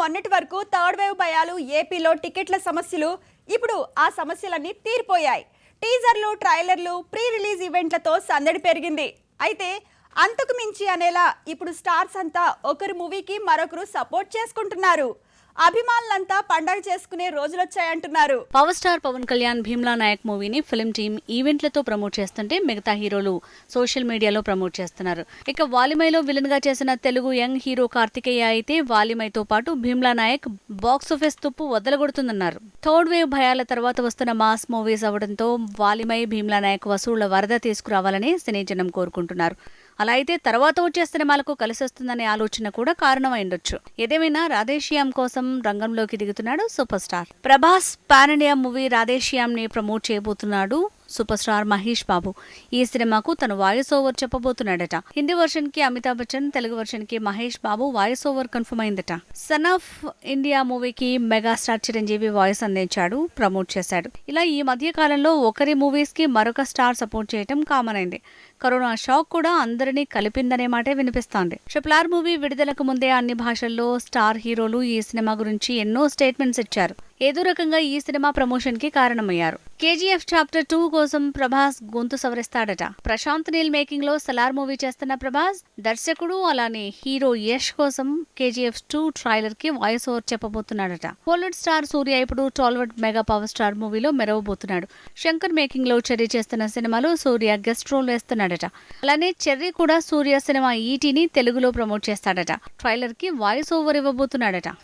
మొన్నటి వరకు third wave భయాలు ఏపీలో టికెట్ల సమస్యలు ఇప్పుడు ఆ సమస్యలన్నీ తీరిపోయాయి. టీజర్లు ట్రైలర్లు ప్రీ రిలీజ్ ఈవెంట్లతో సందడి పెరిగింది. అయితే అంతకు మించి అనేలా ఇప్పుడు స్టార్స్ అంతా ఒకరి మూవీకి మరొకరు సపోర్ట్ చేసుకుంటున్నారు. అభిమానులంతా పండగ చేసుకునే రోజులొచ్చాయంటున్నారు. పవర్ స్టార్ పవన్ కళ్యాణ్ భీమ్లా నాయక్ మూవీని ఫిల్మ్ టీమ్ ఈవెంట్లతో ప్రమోట్ చేస్తుంటే మిగతా హీరోలు సోషల్ మీడియాలో ప్రమోట్ చేస్తున్నారు. ఇక వాలిమైలో విలన్గా చేసిన తెలుగు యంగ్ హీరో కార్తికేయ అయితే వాలిమైతో పాటు భీమ్లా నాయక్ బాక్స్ ఆఫీస్ తుప్పు వదలగొడుతుందన్నారు. థర్డ్ వేవ్ భయాల తర్వాత వస్తున్న మాస్ మూవీస్ అవడంతో వాలిమై భీమ్లా నాయక్ వసూళ్ళ వరద తీసుకురావాలని సినీ జనం కోరుకుంటున్నారు. అలా అయితే తర్వాత వచ్చే సినిమాలకు కలిసి వస్తుందనే ఆలోచన కూడా కారణమైండొచ్చు ఏదేమైనా రాధేశ్యామ్ కోసం రంగంలోకి దిగుతున్నాడు super star. Prabhas pan India movie రాధేశ్యామ్ని promote చేయబోతున్నాడు సూపర్ స్టార్ మహేష్ బాబు. ఈ సినిమాకు తను వాయిస్ ఓవర్ చెప్పబోతున్నాడట. హిందీ వర్షన్కి Amitabh Bachchan Telugu వర్షన్కి Mahesh Babu voice over confirm అయిందట. సన్ ఆఫ్ ఇండియా మూవీకి మెగాస్టార్ చిరంజీవి వాయిస్ అందించాడు ప్రమోట్ చేశాడు. ఇలా ఈ మధ్య కాలంలో ఒకరి మూవీస్కి మరొక స్టార్ సపోర్ట్ చేయటం కామన్ అయింది. కరోనా షాక్ కూడా అందరినీ కలిపిందనే మాటే వినిపిస్తోంది. షిప్లార్ మూవీ విడుదలకు ముందే అన్ని భాషల్లో స్టార్ హీరోలు ఈ సినిమా గురించి ఎన్నో స్టేట్మెంట్స్ ఇచ్చారు. ఏదో రకంగా ఈ సినిమా ప్రమోషన్కి కారణమయ్యారు. కేజీఎఫ్ చాప్టర్ టూ కోసం ప్రభాస్ గొంతు సవరిస్తాడట. ప్రశాంత్ నీల్ మేకింగ్లో సలార్ మూవీ చేస్తున్న ప్రభాస్ దర్శకుడు అలానే హీరో యష్ కోసం కేజీఎఫ్ టూ ట్రైలర్కి వాయిస్ ఓవర్ చెప్పబోతున్నాడట. బాలీవుడ్ స్టార్ సూర్య ఇప్పుడు టాలీవుడ్ మెగా పవర్ స్టార్ మూవీలో మెరవబోతున్నాడు. శంకర్ మేకింగ్లో చెర్రీ చేస్తున్న సినిమాలో సూర్య గెస్ట్ రోల్ వేస్తున్నాడట. అలానే చెర్రీ కూడా సూర్య సినిమా ఈటీని తెలుగులో ప్రమోట్ చేస్తాడట. ట్రైలర్కి వాయిస్ ఓవర్ ఇవ్వబోతున్నాడట.